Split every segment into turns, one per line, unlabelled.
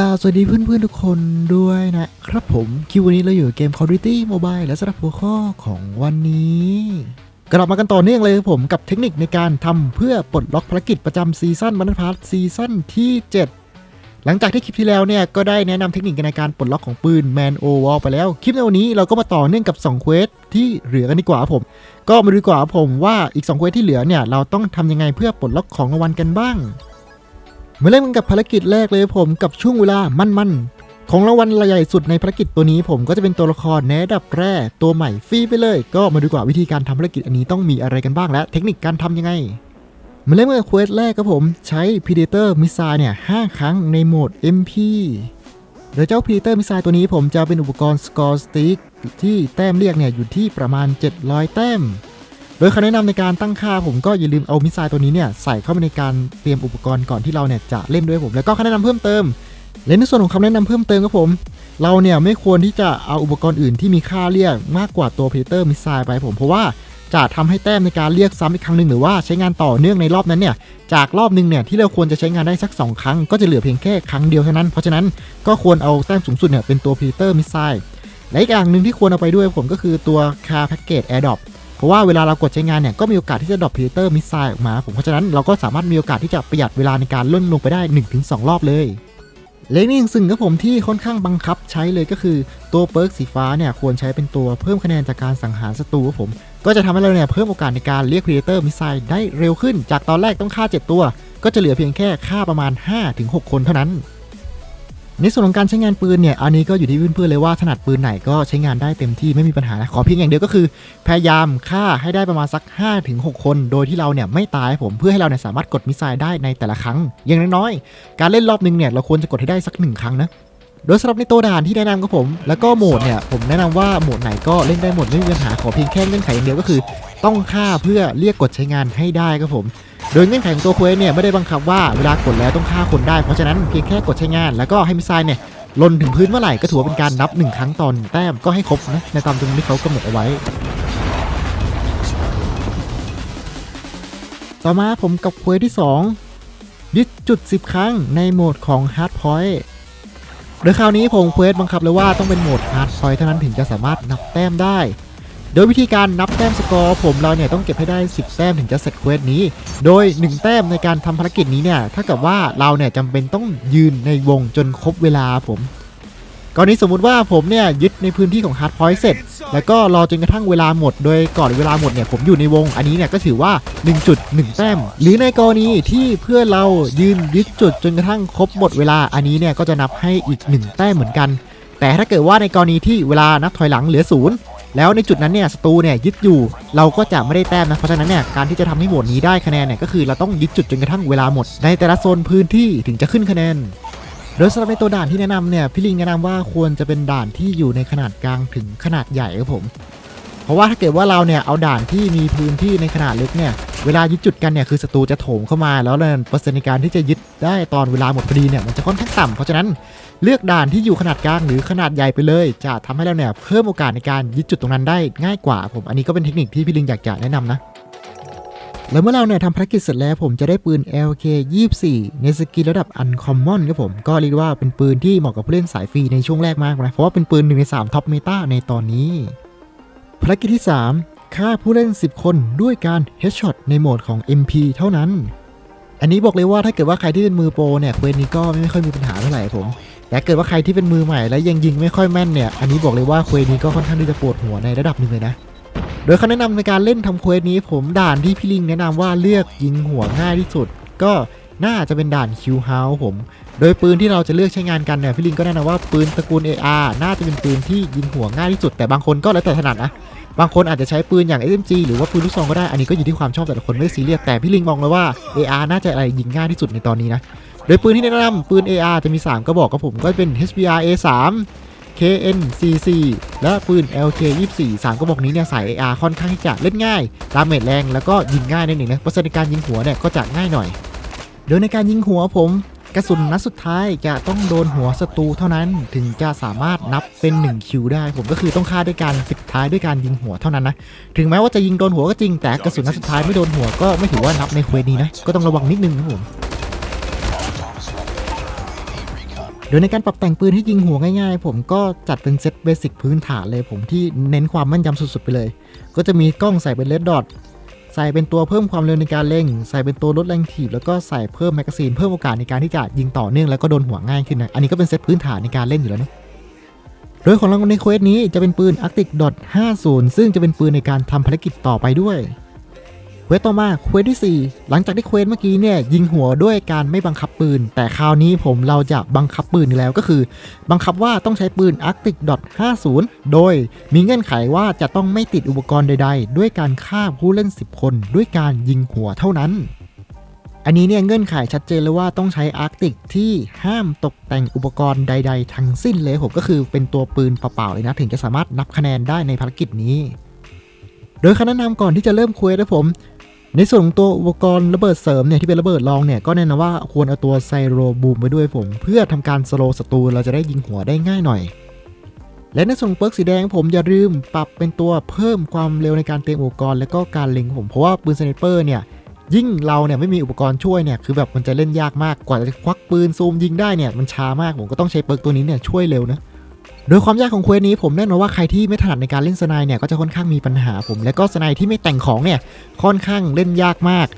ล่าวสวัสดีเพื่อนๆทุกคนด้วยนะครับผมคิววันนี้เราอยู่เกม Call of Duty Mobile และสำหรับหัวข้อของวันนี้กลับมากันต่อเนื่องเลยครับผมกับเทคนิคในการทำเพื่อปลดล็อกภารกิจประจำซีซั่นบันพาร์ทซีซั่นที่ 7 หลังจากที่คลิปที่แล้วเนี่ยก็ได้แนะนำเทคนิคในการปลดล็อกของปืน Man O Wall ไปแล้ว คลิปในวันนี้เราก็มาต่อเนื่องกับ2เควสที่เหลือกันดีกว่าผม ก็มาดูดีกว่าผมว่าอีก2เควสที่เหลือเนี่ยเราต้องทำยังไงเพื่อปลดล็อกของรางวัลกันบ้าง มาเริ่มกันกับภารกิจแรกเลยผมกับช่วงเวลามั่นๆ ของรางวัลใหญ่สุดในภารกิจตัวนี้ผมก็จะเป็นตัวละครแนดับแร่ตัวใหม่ฟรีไปเลย ก็มาดูกว่าวิธีการทำภารกิจอันนี้ต้องมีอะไรกันบ้างและเทคนิคการทำยังไงมาเริ่มกับเควสแรกครับผมใช้ Predator Missile เนี่ย5ครั้งในโหมด MP โดยเจ้า Predator Missile ตัวนี้ผมจะเป็นอุปกรณ์ Score Stick ที่แต้มเรียกเนี่ยอยู่ที่ประมาณ 700 แต้ม โดยคำแนะนำในการตั้งค่าผมก็อย่าลืมเอามิสไซล์ตัวนี้เนี่ยใส่เข้าไปในการเตรียมอุปกรณ์ก่อนที่เราเนี่ยจะเล่นด้วยผม แล้วก็คำแนะนำเพิ่มเติมและในส่วนของคำแนะนำเพิ่มเติมครับผม เราเนี่ยไม่ควรที่จะเอาอุปกรณ์อื่นที่มีค่าเรียกมากกว่าตัว Predator Missile ไปผมเพราะว่าจะทำให้แต้มในการเรียกซ้ำอีกครั้งหนึ่งหรือว่าใช้งานต่อเนื่องในรอบนั้นเนี่ยจากรอบหนึ่งเนี่ยที่เราควรจะใช้งานได้สัก 2 ครั้ง ก็จะเหลือเพียงแค่ครั้งเดียวเท่านั้น เพราะฉะนั้นก็ควรเอาแต้มสูงสุดเนี่ยเป็นตัว Predator Missile และอีกอย่างหนึ่งที่ควรเอาไปด้วยผมก็คือตัว Car Package Airdrop เพราะว่าเวลาเรากดใช้งานเนี่ยก็มีโอกาสที่จะดรอป Predator Missile ออกมาผมเพราะฉะนั้นเราก็สามารถมีโอกาสที่จะประหยัดเวลาในการล่นลงไปได้ 1-2 รอบเลยและนี่สิ่งครับผมที่ค่อนข้างบังคับใช้เลยก็คือตัวเปิร์กสีฟ้าเนี่ยควรใช้เป็นตัวเพิ่มคะแนนจากการสังหารศัตรูครับผม ก็จะทำให้เราเนี่ยเพิ่มโอกาสในการเรียก Predator Missile ได้เร็วขึ้น จากตอนแรกต้องฆ่า 7 ตัว ก็จะเหลือเพียงแค่ฆ่าประมาณ 5-6 คนเท่านั้น ในส่วนของการใช้งานปืนเนี่ยอันนี้ก็อยู่ที่เพื่อนๆเลยว่าถนัดปืนไหนก็ใช้งานได้เต็มที่ไม่มีปัญหานะขอเพียงอย่างเดียวก็คือ พยายามฆ่าให้ได้ประมาณสัก 5-6 คน โดยที่เราเนี่ยไม่ตายผมเพื่อให้เราเนี่ยสามารถกดมิสไซล์ได้ในแต่ละครั้ง อย่างน้อยๆการเล่นรอบนึงเนี่ยเราควรจะกดให้ได้สักหนึ่งครั้งนะโดยสำหรับในตัวด่านที่แนะนำก็ผม แล้วก็โหมดเนี่ยผมแนะนำว่าโหมดไหนก็เล่นได้หมดไม่มีปัญหาขอเพียงแค่เงื่อนไขอย่างเดียวก็คือ ต้องฆ่าเพื่อเรียกกดใช้งานให้ได้ครับผม โดยเงื่อนไขของตัวเควสเนี่ยไม่ได้บังคับว่าเวลากดแล้วต้องฆ่าคนได้ เพราะฉะนั้นเพียงแค่กดใช้งาน แล้วก็ให้มิสไซล์เนี่ยลนถึงพื้นเมื่อไหร่ก็ถือว่าเป็นการนับหนึ่งครั้งตอนแต้มก็ให้ครบนะในตามจำนวนที่เขากำหนดเอาไว้ ต่อมาผมกับเควสที่2ยึดจุด 10 ครั้งในโหมดของ Hard Point โดยคราวนี้ผมเควสบังคับเลยว่าต้องเป็นโหมด Hard Point เท่านั้นถึงจะสามารถนับแต้มได้ โดยวิธีการนับแต้มสกอร์ผมเราเนี่ยต้องเก็บให้ได้ 10 แต้มถึงจะเสร็จเควสนี้ โดย 1 แต้มในการทำภารกิจนี้เนี่ยถ้ากับว่าเราเนี่ยจำเป็นต้องยืนในวงจนครบเวลาผมกรณีสมมุติว่าผมเนี่ยยึดในพื้นที่ของ Hard Point เสร็จ แล้วก็รอจนกระทั่งเวลาหมด โดยก่อนเวลาหมดเนี่ยผมอยู่ในวง อันนี้เนี่ยก็ถือว่า 1.1 แต้ม หรือในกรณีที่เพื่อเรายืนยึดจุดจนกระทั่งครบหมดเวลา อันนี้เนี่ยก็จะนับให้อีก 1 แต้มเหมือนกัน แต่ถ้าเกิดว่าในกรณีที่เวลานับถอยหลังเหลือศูนย์ แล้วในจุดนั้นเนี่ยศัตรูเนี่ยยึดอยู่ เราก็จะไม่ได้แต้มนะเพราะฉะนั้นเนี่ยการที่จะทำให้โหมดนี้ได้คะแนนเนี่ยก็คือเราต้องยึดจุดจนกระทั่งเวลาหมด ในแต่ละโซนพื้นที่ถึงจะขึ้นคะแนนโดยสำหรับในตัวด่านที่แนะนำเนี่ยพี่ลิงแนะนำว่าควรจะเป็นด่านที่อยู่ในขนาดกลางถึงขนาดใหญ่ครับผม เพราะว่าถ้าเกิดว่าเราเนี่ยเอาด่านที่มีพื้นที่ในขนาดเล็กเนี่ยเวลายึดจุดกันเนี่ยคือศัตรูจะโถมเข้ามา แล้วเนี่ยเปอร์เซ็นต์ในการที่จะยึดได้ตอนเวลาหมดพอดีเนี่ยมันจะค่อนข้างต่ำเพราะฉะนั้น เลือกด่านที่อยู่ขนาดกลางหรือขนาดใหญ่ไปเลย จะทำให้เราเนี่ยเพิ่มโอกาสในการยึดจุดตรงนั้นได้ง่ายกว่าผม อันนี้ก็เป็นเทคนิคที่พี่ลิงอยากจะแนะนำนะแล้วเมื่อเราเนี่ยทำภารกิจเสร็จแล้วผมจะได้ปืน LK 24 ในสกิลระดับ Uncommon ครับผม ก็เรียกว่าเป็นปืนที่เหมาะกับผู้เล่นสายฟรีในช่วงแรกมากนะ เพราะว่าเป็นปืน1ใน3ท็อปเมตาในตอนนี้ ภารกิจที่ 3 ฆ่าผู้เล่น 10 คนด้วยการ Headshot ในโหมดของ MP เท่านั้น อันนี้บอกเลยว่าถ้าเกิดว่าใครที่เป็นมือโปรเนี่ยเควสนี้ก็ไม่ค่อยมีปัญหาเท่าไหร่ผม แต่เกิดว่าใครที่เป็นมือใหม่และยังยิงไม่ค่อยแม่นเนี่ย อันนี้บอกเลยว่าเควสนี้ก็ค่อนข้างที่จะปวดหัวในระดับหนึ่งเลยนะ โดยคำแนะนำในการเล่นทำเควสนี้ ผมด่านที่พี่ลิงแนะนำว่าเลือกยิงหัวง่ายที่สุด ก็น่าจะเป็นด่านคิวเฮาผม โดยปืนที่เราจะเลือกใช้งานกันเนี่ยพี่ลิงก็แนะนำว่าปืนตระกูล AR น่าจะเป็นปืนที่ยิงหัวง่ายที่สุด แต่บางคนก็แล้วแต่ถนัดนะบางคนอาจจะใช้ปืนอย่าง SMG หรือว่าปืนลูกซองก็ได้ อันนี้ก็อยู่ที่ความชอบแต่ละคนไม่ได้ซีเรียส แต่พี่ลิงมองเลยว่า AR น่าจะอะไรยิงง่ายที่สุดในตอนนี้นะ โดยปืนที่แนะนำปืน AR จะมี 3 กระบอกกับผมก็เป็น HBR A3 KN44 และปืน LK24 3กระบอกนี้เนี่ยใส่ AR ค่อนข้างที่จะเล่นง่ายดาเมจแรงแล้วก็ยิงง่ายนั่นเองนะเปอร์เซ็นต์ในการยิงหัวเนี่ยก็จะง่ายหน่อย โดยในการยิงหัวผมกระสุนนัดสุดท้ายจะต้องโดนหัวศัตรูเท่านั้นถึงจะสามารถนับเป็น1คิวได้ ผมก็คือต้องฆ่าด้วยการปิดท้ายด้วยการยิงหัวเท่านั้นนะถึงแม้ว่าจะยิงโดนหัวก็จริงแต่กระสุนนัดสุดท้ายไม่โดนหัวก็ไม่ถือว่านับในเควนี้นะก็ต้องระวังนิดนึงนะผม ดดยในการปรับแต่งปืนให้ยิงหัวง่ายๆ ผมก็จัดเป็นเซตเบสิกพื้นฐานเลยผมที่เน้นความแม่นยำสุดๆไปเลย ก็จะมีกล้องใส่เป็นเลดดอทใส่เป็นตัวเพิ่มความเร็วในการเล็งใส่เป็นตัวลดแรงถีบแล้วก็ใส่เพิ่มแมกกาซีนเพิ่มโอกาสในการที่จะยิงต่อเนื่องแล้วก็โดนหัวง่ายขึ้นนะอันนี้ก็เป็นเซตพื้นฐานในการเล่นอยู่แล้วนะโดยของรางวัลในเควสนี้จะเป็นปืน Arctic Dot 50 ซึ่งจะเป็นปืนในการทำภารกิจต่อไปด้วย วสต่อมาเควสที่ 4 หลังจากที่เควสเมื่อกี้เนี่ยยิงหัวด้วยการไม่บังคับปืน แต่คราวนี้ผมเราจะบังคับปืนแล้วก็คือ บังคับว่าต้องใช้ปืน Arctic Dot 50 โดยมีเงื่อนไขว่าจะต้องไม่ติดอุปกรณ์ใด ๆ ด้วยการฆ่าผู้เล่น 10 คน ด้วยการยิงหัวเท่านั้นอันนี้เนี่ยเงื่อนไขชัดเจนเลยว่าต้องใช้ Arctic ที่ห้ามตกแต่งอุปกรณ์ใด ๆ ทั้งสิ้นเลยผมก็คือเป็นตัวปืนเปล่าๆเลยนะ ถึงจะสามารถนับคะแนนได้ในภารกิจนี้ โดยคำแนะนำก่อนที่จะเริ่มเควสนะผม ในส่วนของตัวอุปกรณ์ระเบิดเสริมเนี่ยที่เป็นระเบิดรองเนี่ยก็แนะนำว่าควรเอาตัวไซโรบูมไปด้วยผม เพื่อทำการสโลศัตรูเราจะได้ยิงหัวได้ง่ายหน่อย และในส่วนของเปิร์กสีแดงผมอย่าลืมปรับเป็นตัวเพิ่มความเร็วในการเตรียมอุปกรณ์และก็การเล็งผมเพราะว่าปืนสไนเปอร์เนี่ยยิ่งเราเนี่ยไม่มีอุปกรณ์ช่วยเนี่ยคือแบบมันจะเล่นยากมากกว่าจะควักปืนซูมยิงได้เนี่ยมันช้ามากผมก็ต้องใช้เปิร์กตัวนี้เนี่ยช่วยเร็วนะ โดยความยากของเควสนี้ผมแน่นอนว่าใครที่ไม่ถนัดในการเล่นสไนด์เนี่ยก็จะค่อนข้างมีปัญหาผม และก็สไนด์ที่ไม่แต่งของเนี่ยค่อนข้างเล่นยากมาก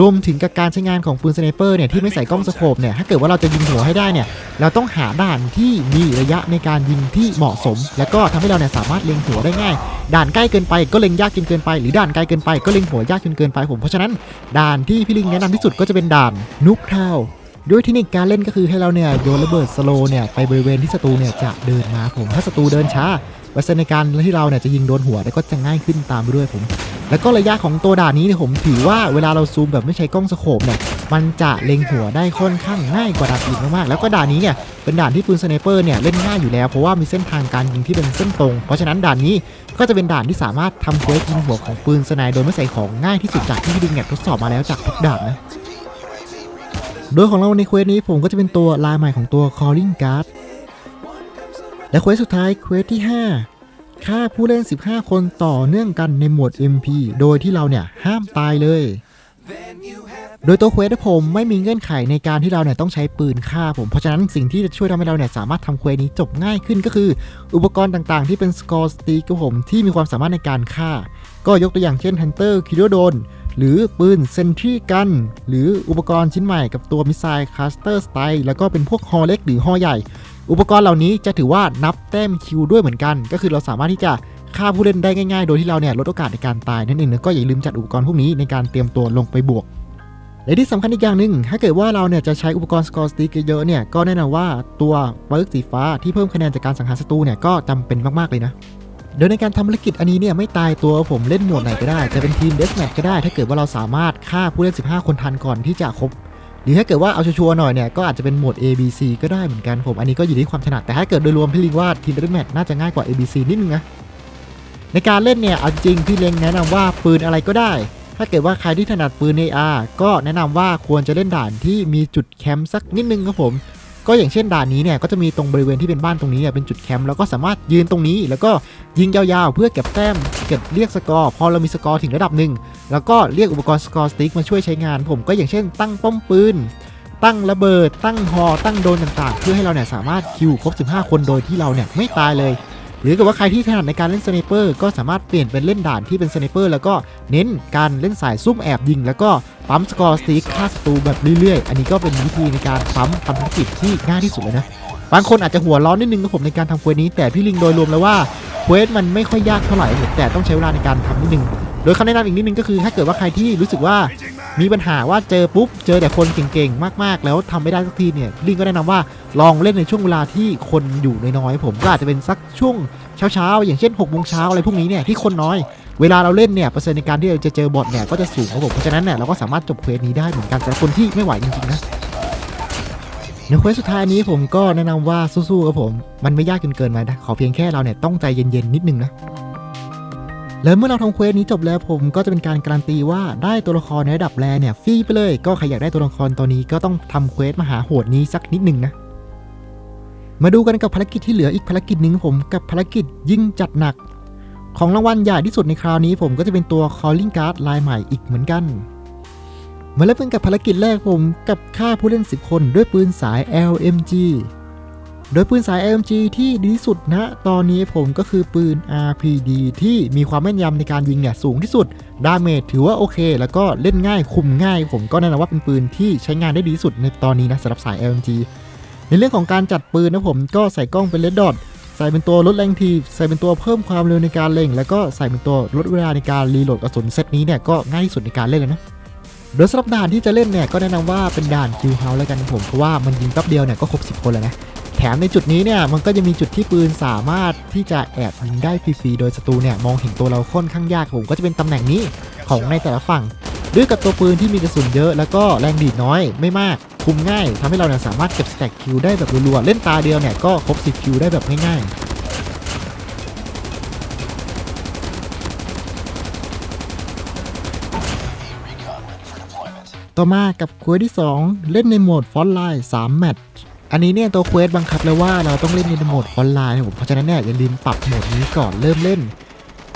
รวมถึงกับการใช้งานของปืนสไนเปอร์เนี่ยที่ไม่ใส่กล้องสโคปเนี่ยถ้าเกิดว่าเราจะยิงหัวให้ได้เนี่ยเราต้องหาด่านที่มีระยะในการยิงที่เหมาะสม และก็ทำให้เราเนี่ยสามารถเล็งหัวได้ง่าย ด่านใกล้เกินไปก็เล็งยากจนเกินไป หรือด่านไกลเกินไปก็เล็งหัวยากจนเกินไปผมเพราะฉะนั้นด่านที่พี่ลิงแนะนำที่สุดก็จะเป็นด่านนุกเท่า ด้วยเทคนิคการเล่นก็คือให้เราเนี่ยโยนระเบิดสโลเนี่ยไปบริเวณที่ศัตรูเนี่ยจะเดินมาผม ถ้าศัตรูเดินช้าเปอร์เซ็นต์ในการที่เราเนี่ยจะยิงโดนหัวแล้วก็จะง่ายขึ้นตามไปด้วยผม แล้วก็ระยะของตัวด่านนี้เนี่ยผมถือว่าเวลาเราซูมแบบไม่ใช้กล้องสโคปเนี่ยมันจะเล็งหัวได้ค่อนข้างง่ายกว่าด่านอื่นมากๆแล้วก็ด่านนี้เนี่ยเป็นด่านที่ปืนสไนเปอร์เนี่ยเล่นง่ายอยู่แล้วเพราะว่ามีเส้นทางการยิงที่เป็นเส้นตรง เพราะฉะนั้นด่านนี้ก็จะเป็นด่านที่สามารถทำเควสยิงหัวของปืนสไนโดยไม่ใส่ของง่ายที่สุดจากที่พี่ดิงเนี่ยทดสอบมาแล้วจากทุกด่านนะ โดยของเราในเควสนี้ผมก็จะเป็นตัวลายใหม่ของตัว Calling Card และเควสสุดท้ายเควสที่ 5 ฆ่าผู้เล่น 15 คนต่อเนื่องกันในโหมด MP โดยที่เราเนี่ยห้ามตายเลย โดยตัวเควสผมไม่มีเงื่อนไขในการที่เราเนี่ยต้องใช้ปืนฆ่าผม เพราะฉะนั้นสิ่งที่จะช่วยทำให้เราเนี่ยสามารถทำเควสนี้จบง่ายขึ้นก็คือ อุปกรณ์ต่างๆ ที่เป็นสกอร์สตีกับผมที่มีความสามารถในการฆ่า ก็ยกตัวอย่างเช่น Hunter k i l o d o n หรือปืนเซนทรีกัน หรืออุปกรณ์ชิ้นใหม่กับตัวมิสไซล์คาสเตอร์สไตล์แล้วก็เป็นพวกฮอเล็กหรือฮอใหญ่ อุปกรณ์เหล่านี้จะถือว่านับแต้มคิวด้วยเหมือนกัน ก็คือเราสามารถที่จะฆ่าผู้เล่นได้ง่ายๆ โดยที่เราเนี่ยลดโอกาสในการตายนั่นเองแล้วก็อย่าลืมจัดอุปกรณ์พวกนี้ในการเตรียมตัวลงไปบวกและที่สำคัญอีกอย่างหนึ่ง ถ้าเกิดว่าเราเนี่ยจะใช้อุปกรณ์สกอร์สติกเยอะเนี่ย ก็แน่นอนว่าตัวเปิร์กสีฟ้าที่เพิ่มคะแนนจากการสังหารศัตรูเนี่ย ก็จำเป็นมาก ๆ เลยนะ โดยในการทำภารกิจอันนี้เนี่ยไม่ตายตัวผมเล่นหมวดไหนก็ได้ จะเป็นทีมเดสแมทก็ได้ ถ้าเกิดว่าเราสามารถฆ่าผู้เล่น 15 คนทันก่อนที่จะครบ หรือถ้าเกิดว่าเอาชัวร์หน่อยเนี่ยก็อาจจะเป็นโหมด A B C ก็ได้เหมือนกันผมอันนี้ก็อยู่ที่ความถนัดแต่ถ้าเกิดโดยรวมพี่ลิงว่าทีมเดสแมทน่าจะง่ายกว่า A B C นิดนึงนะในการเล่นเนี่ยเอาจริงพี่เล็งแนะนำว่าปืนอะไรก็ได้ ถ้าเกิดว่าใครที่ถนัดปืน AR ก็แนะนำว่าควรจะเล่นด่านที่มีจุดแคมป์สักนิดนึงครับผม ก็อย่างเช่นด่านนี้เนี่ยก็จะมีตรงบริเวณที่เป็นบ้านตรงนี้เนี่ยเป็นจุดแคมป์แล้วก็สามารถยืนตรงนี้ แล้วก็ยิงยาวๆ เพื่อเก็บแต้มเก็บเรียกสกอร์พอเรามีสกอร์ถึงระดับหนึ่งแล้วก็เรียกอุปกรณ์สกอร์สติ๊กมาช่วยใช้งาน ผมก็อย่างเช่น ตั้งป้อมปืนตั้งระเบิด ตั้งหอตั้งโดนต่างๆ เพื่อให้เราเนี่ยสามารถคิวครบ 15 คนโดยที่เราเนี่ยไม่ตายเลย หรือกับว่าใครที่ถนัดในการเล่นสไนเปอร์ก็สามารถเปลี่ยนเป็นเล่นด่านที่เป็นสไนเปอร์แล้วก็เน้นการเล่นสายซุ่มแอบยิง แล้วก็ปั๊มสกอร์สติ๊กฆ่าศัตรูแบบเรื่อยๆ อันนี้ก็เป็นวิธีในการปั๊มทำภารกิจที่ง่ายที่สุดเลยนะบางคนอาจจะหัวร้อนนิดนึงกับผมในการทำเควสนี้แต่พี่ลิงโดยรวมแล้วว่าเควสมันไม่ค่อยยากเท่าไหร่แต่ต้องใช้เวลาในการทำนิดนึงโดยคำแนะนำอีกนิดนึงก็คือถ้าเกิดว่าใครที่รู้สึกว่า มีปัญหาว่าเจอปุ๊บ เจอแต่คนเก่งๆ มากๆ แล้วทำไม่ได้สักทีเนี่ยพี่ลิงก็แนะนำว่าลองเล่นในช่วงเวลาที่คนอยู่น้อยๆผมก็อาจจะเป็นสักช่วงเช้าๆ อย่างเช่น6กโมงเช้าอะไรพวกนี้เนี่ยที่คนน้อย เวลาเราเล่นเนี่ยเปอร์เซ็นต์ในการที่เราจะเจอบอทเนี่ยก็จะสูงครับผมเพราะฉะนั้นเนี่ยเราก็สามารถจบเควสนี้ได้เหมือนกันสำหรับคนที่ไม่ไหวจริงๆนะในเควสสุดท้ายนี้ผมก็แนะนำว่าสู้ๆครับผม มันไม่ยากจนเกินไปนะขอเพียงแค่เราเนี่ยต้องใจเย็นๆนิดนึงนะ แล้วเมื่อเราทำเควสนี้จบแล้วผมก็จะเป็นการการันตีว่าได้ตัวละครในระดับแรเนี่ยฟรีไปเลย ก็ใครอยากได้ตัวละครตัวนี้ก็ต้องทำเควสมหาโหดนี้สักนิดหนึ่งนะ มาดูกันกับภารกิจที่เหลืออีกภารกิจหนึ่งผมกับภารกิจยิ่งจัดหนัก ของรางวัลใหญ่ที่สุดในคราวนี้ผมก็จะเป็นตัว calling card ลายใหม่อีกเหมือนกันมาเริ่มกันกับภารกิจแรกผมกับฆ่าผู้เล่น 10 คนด้วยปืนสาย LMG โดยปืนสาย AMG ที่ดีที่สุดณตอนนี้ผมก็คือปืน RPD ที่มีความแม่นยำในการยิงเนี่ยสูงที่สุด ดาเมจถือว่าโอเค แล้วก็เล่นง่ายคุมง่าย ผมก็แนะนำว่าเป็นปืนที่ใช้งานได้ดีที่สุดในตอนนี้นะสำหรับสาย AMG ในเรื่องของการจัดปืนนะผมก็ใส่กล้องเป็นเลดดอทใส่เป็นตัวลดแรงทีใส่เป็นตัวเพิ่มความเร็วในการเล็ง แล้วก็ใส่เป็นตัวลดเวลาในการรีโหลดกระสุนเซตนี้เนี่ยก็ง่ายที่สุดในการเล่นเลยนะโดยสำหรับด่านที่จะเล่นเนี่ยก็แนะนำว่าเป็นด่านคิวเฮาแล้วกันผมเพราะว่ามันยิงแป๊บเดียวเนี่ยก็ครบ 10 คนแล้วนะ ถมในจุดนี้เนี่ยมันก็จะมีจุดที่ปืนสามารถที่จะแอบยิงได้ฟรีๆโดยศัตรูเนี่ยมองเห็นตัวเราค่อนข้างยากผมก็จะเป็นตำแหน่งนี้ของในแต่ละฝั่ง ด้วยกับตัวปืนที่มีกระสุนเยอะ แล้วก็แรงดีดน้อยไม่มากคุมง่ายทำให้เราเนี่ยสามารถเก็บสแต็กคิวได้แบบรัวๆเล่นตาเดียวเนี่ยก็ครบ10คิวได้แบบง่ายๆต่อมากับควสที่ 2 เล่นในโหมดฟอนต์ไลน์3แมตช์ อันนี้เนี่ยตัวเควสบังคับแล้วว่าเราต้องเล่นในโหมดฟอนไลน์นะผมเพราะฉะนั้นเนี่ยอย่าลืมปรับโหมดนี้ก่อนเริ่มเล่น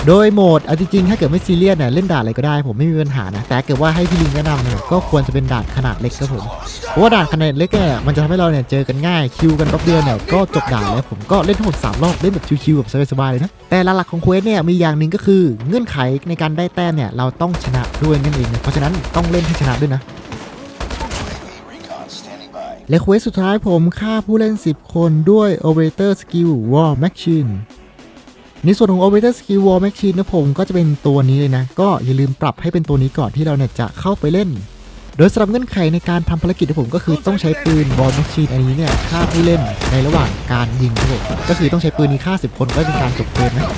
โดยโหมดเอาจริงๆถ้าเกิดไม่ซีเรียสเนี่ยเล่นด่านอะไรก็ได้ ผมไม่มีปัญหานะ แต่เกิดว่าให้พี่ลิงแนะนำเนี่ยก็ควรจะเป็นด่านขนาดเล็กครับผมเพราะว่าด่านขนาดเล็กเนี่ยมันจะทำให้เราเนี่ยเจอกันง่ายคิวกันแป๊บเดียวเนี่ยก็จบด่านแล้วผมก็เล่นทั้งหมดสามรอบเล่นแบบชิวๆแบบสบายๆเลยนะแต่หลักๆของเควสเนี่ยมีอย่างหนึ่งก็คือเงื่อนไขในการได้แต้มเนี่ยเราต้องชนะด้วยนั่นเองเพราะฉะนั้นต้องเล่นให้ชนะด้วยนะ และเควสสุดท้ายผมฆ่าผู้เล่น 10 คนด้วย Operator Skill War Machine ในส่วนของ Operator Skill War Machine นะผมก็จะเป็นตัวนี้เลยนะ ก็อย่าลืมปรับให้เป็นตัวนี้ก่อนที่เราเนี่ยจะเข้าไปเล่น โดยสำหรับเงื่อนไขในการทำภารกิจของผมก็คือต้องใช้ปืน War Machine อันนี้เนี่ยฆ่าผู้เล่นในระหว่างการยิงครับผมก็คือต้องใช้ปืนนี้ฆ่า 10 คนก็เป็นการจบเกมนะ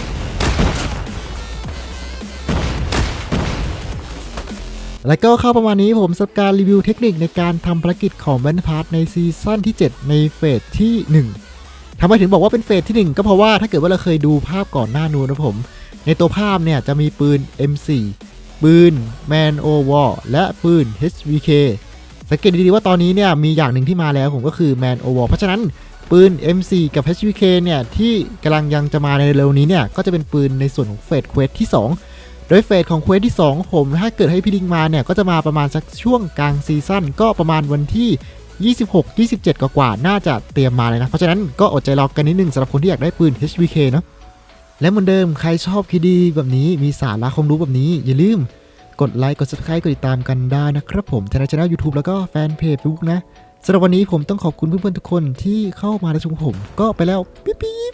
แล้วก็เข้าประมาณนี้ผมสับการรีวิวเทคนิคในการทำภารกิจของแบนพาร์ทในซีซั่นที่ 7 ในเฟสที่ 1ทำไมถึงบอกว่าเป็นเฟสที่ 1 ก็เพราะว่าถ้าเกิดว่าเราเคยดูภาพก่อนหน้านู้นนะผม ในตัวภาพเนี่ยจะมีปืน M4 ปืน Man o w a r และปืน HVK สังเกตดีๆว่าตอนนี้เนี่ยมีอย่างหนึ่งที่มาแล้วผมก็คือ Man o w a r เพราะฉะนั้นปืน M4 กับ HVK เนี่ยที่กำลังยังจะมาในเร็วนี้เนี่ยก็จะเป็นปืนในส่วนของเฟสเควสที่ 2 โดยเฟสของเควสที่ 2 ผมถ้าเกิดให้พี่ลิงมาเนี่ย ก็จะมาประมาณสักช่วงกลางซีซั่นก็ประมาณวันที่ 26 27 กว่าๆน่าจะเตรียมมาเลยนะ เพราะฉะนั้นก็อดใจรอกันนิดนึงสำหรับคนที่อยากได้ปืน HVK เนาะและเหมือนเดิมใครชอบคดีแบบนี้มีสาระความรู้แบบนี้อย่าลืมกดไลค์กด subscribe กดติดตามกันได้นะครับผมทางช่อง YouTube แล้วก็แฟนเพจ Facebook นะสำหรับวันนี้ผมต้องขอบคุณเพื่อนๆทุกคนที่เข้ามาในชมผม ก็ไปแล้ว ปิ๊บ